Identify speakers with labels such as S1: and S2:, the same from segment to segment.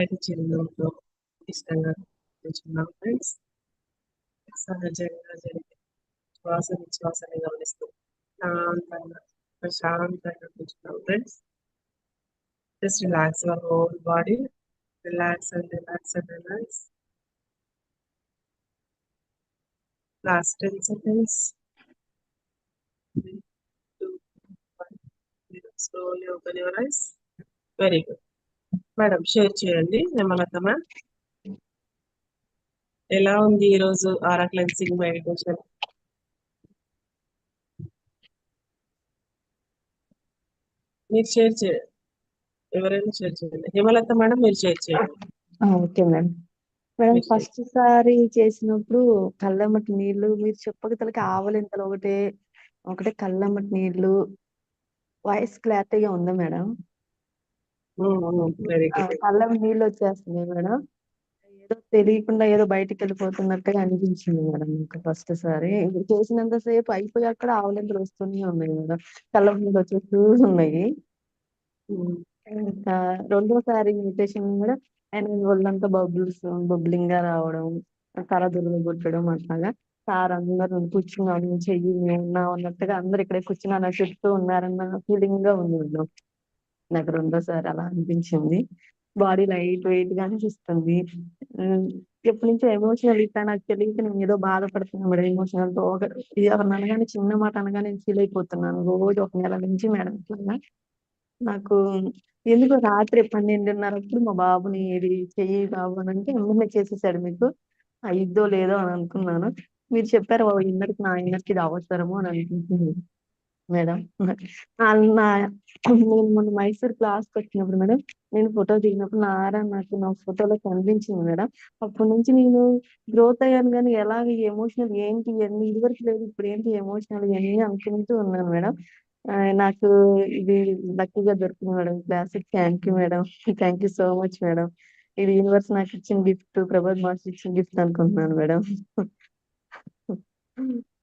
S1: అయితే చిరునవ్వుతో ఇష్టంగా కూర్చున్నాం ఫ్రెండ్స్ సహజంగా జరిగే శ్వాస నిశ్వాసాన్ని గమనిస్తూ శాంతంగా ప్రశాంతంగా కూర్చున్నాం friends just relax your whole body relax and relax and relax last ten seconds slowly open your eyes very good Madam share చేయండి. హేమలత మ్యామ్. ఎలా ఉంది ఈరోజు ఆరా క్లెన్సింగ్ మెడిటేషన్ మీరు షేర్ చేయండి ఎవరైనా షేర్ చేయండి. హేమలత మేడం మీరు షేర్ చేయండి.
S2: ఓకే మేడం మేడం ఫస్ట్ సారి చేసినప్పుడు కళ్ళమ్మటి నీళ్ళు మీరు చెప్పగతలకి ఆవలింతలు ఒకటే ఒకటే కళ్ళమ్మటి నీళ్ళు వాయిస్ క్లారిటీగా ఉందా మేడం? కళ్ళం నీళ్ళు వచ్చేస్తున్నాయి మేడం. ఏదో తెలియకుండా ఏదో బయటికి వెళ్ళిపోతున్నట్టుగా అనిపించింది మేడం నాకు ఫస్ట్ సారి. చేసినంత సేపు అయిపోయాక కూడా ఆవలింతలు వస్తూనే ఉన్నాయి మేడం. కళ్ళం నీళ్ళు వచ్చేస్తూ ఉన్నాయి. ఇంకా రెండోసారి మెడిటేషన్ కూడా ఆయన ఒళ్ళంతా బబుల్స్ బబ్లింగ్గా రావడం తల దురదగొట్టడం అట్లాగా. సార్ అందరు కూర్చున్నాను చెయ్యి ఉన్నా అన్నట్టుగా అందరు ఇక్కడ కూర్చున్నా చుట్టూ ఉన్నారన్న ఫీలింగ్గా ఉంది మేడం. నాకు రెండోసారి అలా అనిపించింది. బాడీ లైట్ వెయిట్గా అనిపిస్తుంది ఎప్పటి నుంచో ఎమోషనల్ ఇట్లా నాకు తెలియక నేను ఏదో బాధపడుతున్నాను మేడం ఎమోషనల్తో ఒక ఎవరిని అనగానే చిన్న మాట అనగానే నేను ఫీల్ అయిపోతున్నాను. రోజు ఒక నెల నుంచి మేడం ఇట్లా నాకు ఎందుకో రాత్రి పన్నెండున్నరప్పుడు మా బాబుని ఏది చెయ్యి బాబు అని అంటే వెంటనే చేసేసాడు మీకు. అయిద్దో లేదో అని అనుకున్నాను. మీరు చెప్పారు "ఓ, ఇన్నర్కి నా ఇన్నర్కి ఇది అవసరము అని అనుకుంటున్నాను. మేడం. నా నేను మొన్న మైసూర్ క్లాస్కి వచ్చినప్పుడు మేడం నేను ఫోటో దిగినప్పుడు నా ఆరా నాకు నా ఫోటోలో కనిపించింది మేడం. అప్పటి నుంచి నేను గ్రోత్ అయ్యాను కానీ ఎలాగ ఎమోషనల్ ఏంటి ఎన్ని ఇదివరకు లేదు ఇప్పుడు ఏంటి ఎమోషనల్ ఇవన్నీ అనుకుంటూ ఉన్నాను మేడం. నాకు ఇది లక్కీగా దొరికింది madam. Class thank you madam. Thank you so much madam. ఇది యూనివర్స్ నాకు ఇచ్చిన గిఫ్ట్ ప్రభాత్ మాస్టర్ ఇచ్చిన గిఫ్ట్ అనుకుంటున్నాను మేడం.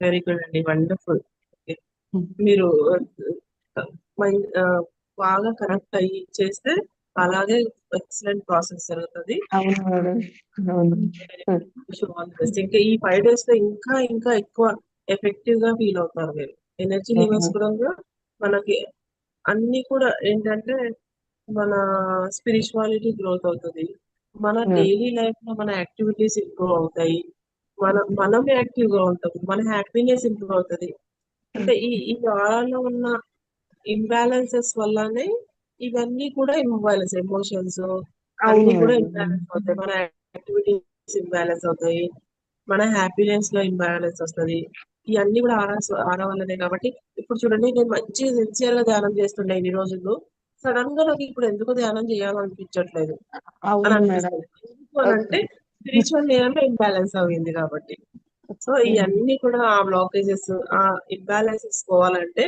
S1: వెరీ గుడ్ అండి. వండర్ఫుల్ మీరు బాగా కనెక్ట్ అయ్యి చేస్తే అలాగే ఎక్సలెంట్ ప్రాసెస్ జరుగుతుంది. ఇంకా ఈ ఫైవ్ డేస్లో ఇంకా ఇంకా ఎక్కువ ఎఫెక్టివ్గా ఫీల్ అవుతారు మీరు. ఎనర్జీ లెవెల్స్ కూడా మనకి అన్ని కూడా ఏంటంటే మన స్పిరిచువాలిటీ గ్రోత్ అవుతుంది. మన. డైలీ లైఫ్లో మన యాక్టివిటీస్ ఇంప్రూవ్ అవుతాయి. మన మనం యాక్టివ్గా ఉంటాం. మన హ్యాపీనెస్ ఇంప్రూవ్ అవుతుంది. అంటే ఈ ఈ వారాల్లో ఉన్న ఇంబ్యాలెన్సెస్ వల్లనే ఇవన్నీ కూడా ఇంబ్యాలెన్స్ ఎమోషన్స్ అన్ని కూడా. ఇంబ్యాలెన్స్ అవుతాయి. మన యాక్టివిటీస్ ఇంబ్యాలెన్స్ అవుతాయి. మన హ్యాపీనెస్లో ఇంబ్యాలెన్స్ వస్తుంది. ఇవన్నీ కూడా ఆరా ఆరా వల్లనే కాబట్టి ఇప్పుడు చూడండి నేను మంచి సిన్సియర్గా ధ్యానం చేస్తుండే ఇన్ని రోజులు. సడన్గా నాకు ఇప్పుడు ఎందుకు ధ్యానం చేయాలనిపించట్లేదు అని అనిపిస్తుంది. అంటే స్పిరిచువల్ ఇంబ్యాలెన్స్ అయింది కాబట్టి. సో ఇవన్నీ కూడా ఆ బ్లాకేజెస్ ఆ ఇంబ్యాలెన్సెస్ పోవాలంటే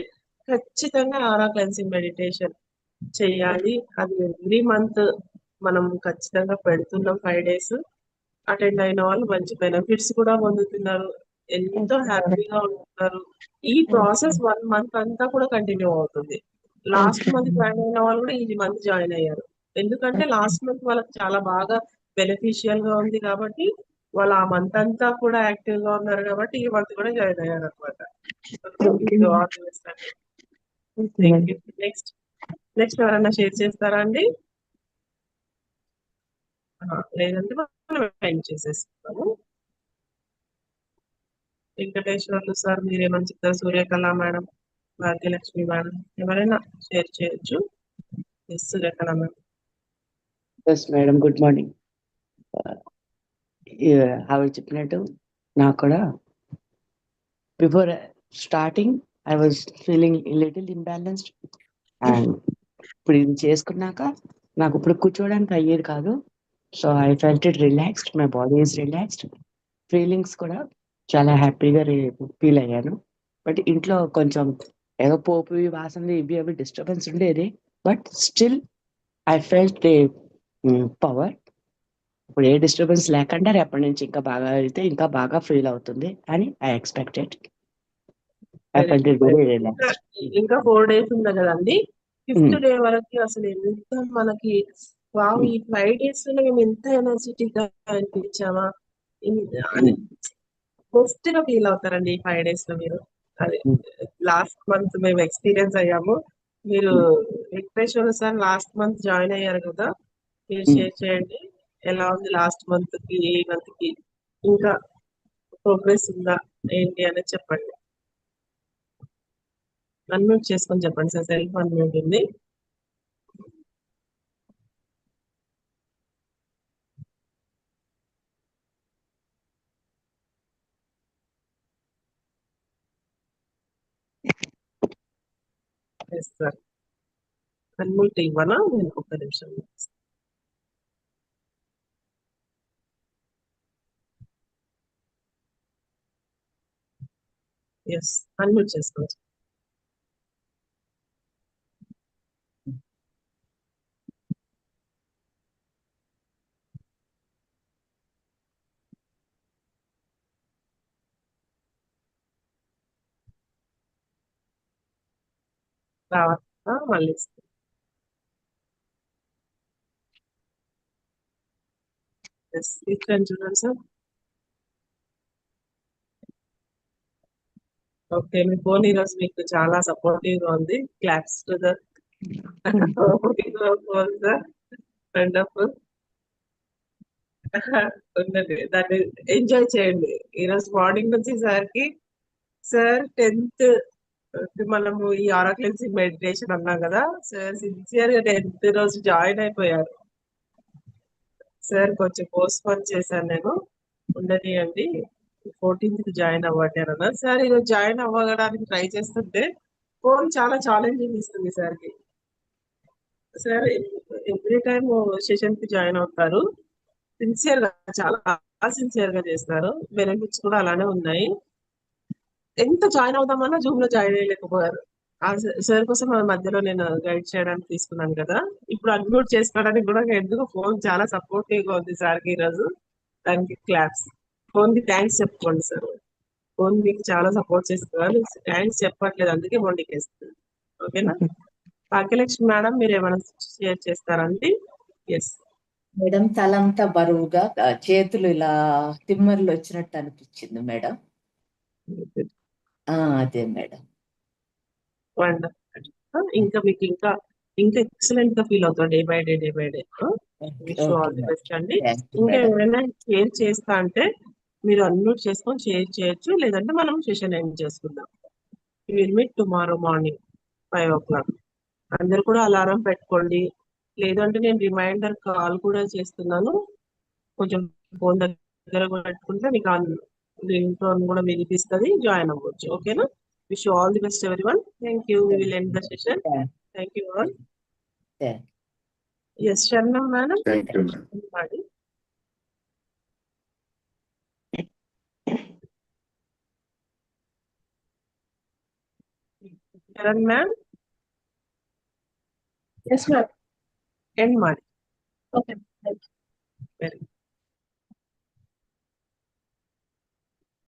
S1: ఖచ్చితంగా ఆరా క్లెన్సింగ్ మెడిటేషన్ చేయాలి. అది ఎవ్రీ మంత్ మనం ఖచ్చితంగా పెడుతున్నాం ఫైవ్ డేస్. అటెండ్ అయిన వాళ్ళు మంచి బెనిఫిట్స్ కూడా పొందుతున్నారు. ఎంతో. హ్యాపీగా ఉంటున్నారు. ఈ ప్రాసెస్ వన్ మంత్ అంతా కూడా కంటిన్యూ అవుతుంది. లాస్ట్. మంత్ జాయిన్ అయిన వాళ్ళు కూడా ఈ మంత్ జాయిన్ అయ్యారు. ఎందుకంటే లాస్ట్ మంత్ వాళ్ళకి చాలా బాగా బెనిఫిషియల్గా ఉంది కాబట్టి వాళ్ళు ఆ మంత్ అంతా కూడా యాక్టివ్గా ఉన్నారు కాబట్టి ఈ మంత్ కూడా జాయిన్ అయ్యారు అనమాట. నెక్స్ట్ నెక్స్ట్ ఎవరైనా షేర్ చేస్తారా అండి? లేదంటే మనం ఎండ్ చేసేస్తాము. వెంకటేశ్వర్లు సార్ మీరేమని చెప్తారు? సూర్యకళ మేడం భాగ్యలక్ష్మి మేడం ఎవరైనా షేర్ చేయొచ్చు. Yes Suryakala madam.
S3: Yes madam good morning ఆవిడ చెప్పినట్టు నాకు కూడా before starting I was feeling little imbalanced and ఇప్పుడు ఇది చేసుకున్నాక నాకు ఇప్పుడు కూర్చోవడానికి అయ్యేది కాదు. So I felt it relaxed my body is relaxed. Feelings కూడా చాలా హ్యాపీగా ఫీల్ అయ్యాను. బట్ ఇంట్లో కొంచెం ఏదో పోపు వాసనలు ఇవి అవి డిస్టర్బెన్స్ ఉండేది. But still I felt power. ఇప్పుడు ఏ డిస్టర్బెన్స్ లేకుండా రేపటి నుంచి ఇంకా బాగా అయితే ఇంకా బాగా ఫీల్ అవుతుంది అని ఐ ఎక్స్పెక్టెడ్
S1: ఇంకా ఫోర్ డేస్ ఉంది కదండి ఫిఫ్త్
S3: Hmm.
S1: డే వరకు అసలు ఎంత మనకి వావ్! ఈ 5 డేస్‌లోనే మేము ఇంత ఎనర్జిటిక్‌గా అనిపించామా? ఇన్ అని బెస్ట్‌గా ఫీల్ అవుతారండి ఈ 5 డేస్‌లో మీరు. అది
S3: హ్మ్.
S1: లాస్ట్ మంత్ మేము ఎక్స్‌పీరియన్స్ అయ్యాము. మీరు
S3: హ్మ్.
S1: Venkateswara sir last month join అయ్యారు కదా! మీరు. షేర్ చేయండి. ఎలా ఉంది లాస్ట్ మంత్ మంత్‌కి, ఈ మంత్‌కి ఇంకా ప్రోగ్రెస్ ఉందా? ఏంటి అనేది చెప్పండి. అన్‌మ్యూట్ చేసుకొని చెప్పండి సార్. సెల్ఫ్ అన్‌మ్యూట్ ఉంది. Yes sir. అన్‌మ్యూట్ ఇవ్వనా? నేను ఒక్క నిమిషం. Yes, unmute is good. Now, I'm listening. Yes, you can do that, okay. Me phone ఈరోజు మీకు చాలా సపోర్టివ్‌గా ఉంది. Claps to the phone wonderful. ఉండండి. దాన్ని ఎంజాయ్ చేయండి. ఈరోజు మార్నింగ్ నుంచి సార్‌కి సార్ 10థ్ మనము ఈ ఆరా మెడిటేషన్ అన్నాం కదా! సార్ సిన్సియర్గా టెన్త్ రోజు జాయిన్ అయిపోయారు. సార్ కొంచెం పోస్ట్‌పోన్ చేశాను నేను. ఉండనియండి. 14థ్‌కి జాయిన్ అవ్వండి అని అన్నారు. సార్ ఈరోజు జాయిన్ అవ్వడానికి ట్రై చేస్తుంటే ఫోన్ చాలా ఛాలెంజింగ్ ఇస్తుంది సార్‌కి. సార్ ఎవ్రీ టైమ్ సెషన్‌కి జాయిన్ అవుతారు. సిన్సియర్గా చాలా సిన్సియర్గా చేస్తారు. బెనిఫిట్స్ కూడా అలానే ఉన్నాయి. ఎంత జాయిన్ అవుదామన్నా జూమ్‌లో జాయిన్ అయ్యలేకపోయారు. ఆ సార్ కోసం మధ్యలో నేను గైడ్ చేయడానికి తీసుకున్నాను కదా! ఇప్పుడు అన్‌మ్యూట్ చేసుకోవడానికి కూడా ఎందుకు ఫోన్ చాలా సపోర్టివ్‌గా ఉంది సార్‌కి ఈరోజు. దానికి క్లాప్స్. ఫోన్‌కి థాంక్స్ చెప్పుకోండి సార్. ఫోన్ మీకు చాలా సపోర్ట్ చేస్తున్నారు. థాంక్స్ చెప్పట్లేదు. అందుకే మొండికేస్తుంది. ఓకేనా? భాగ్యలక్ష్మి మేడం మీరేమైనా షేర్ చేస్తారా అండి? యెస్.
S4: మేడం తలంతా బరువుగా చేతులు ఇలా తిమ్మర్లు వచ్చినట్టు అనిపించింది మేడం. అదే మేడం.
S1: ఇంకా మీకు ఇంకా ఇంకా ఎక్సలెంట్‌గా ఫీల్ అవుతారు day
S4: by
S1: day, day
S4: by
S1: day. అండి. ఇంకా. ఎవరైనా షేర్ చేస్తా అంటే మీరు అన్‌మ్యూట్ చేసుకొని షేర్ చేయొచ్చు. లేదంటే మనం సెషన్ ఎండ్ చేసుకుందాం. We will meet tomorrow morning 5:00 అందరూ కూడా అలారం పెట్టుకోండి. లేదంటే నేను రిమైండర్ కాల్ కూడా చేస్తున్నాను. కొంచెం ఫోన్ దగ్గర పెట్టుకుంటే మీకు రింగ్ టోన్ కూడా వినిపిస్తది. జాయిన్ అవ్వచ్చు. ఓకేనా? Wish you all the best everyone. Thank
S4: you.
S1: We will end
S4: the
S1: session. Thank you
S5: all. Yes Sharanam
S1: madam. Karan ma'am?
S6: Yes ma'am.
S1: End money?
S6: Okay. Very
S1: good.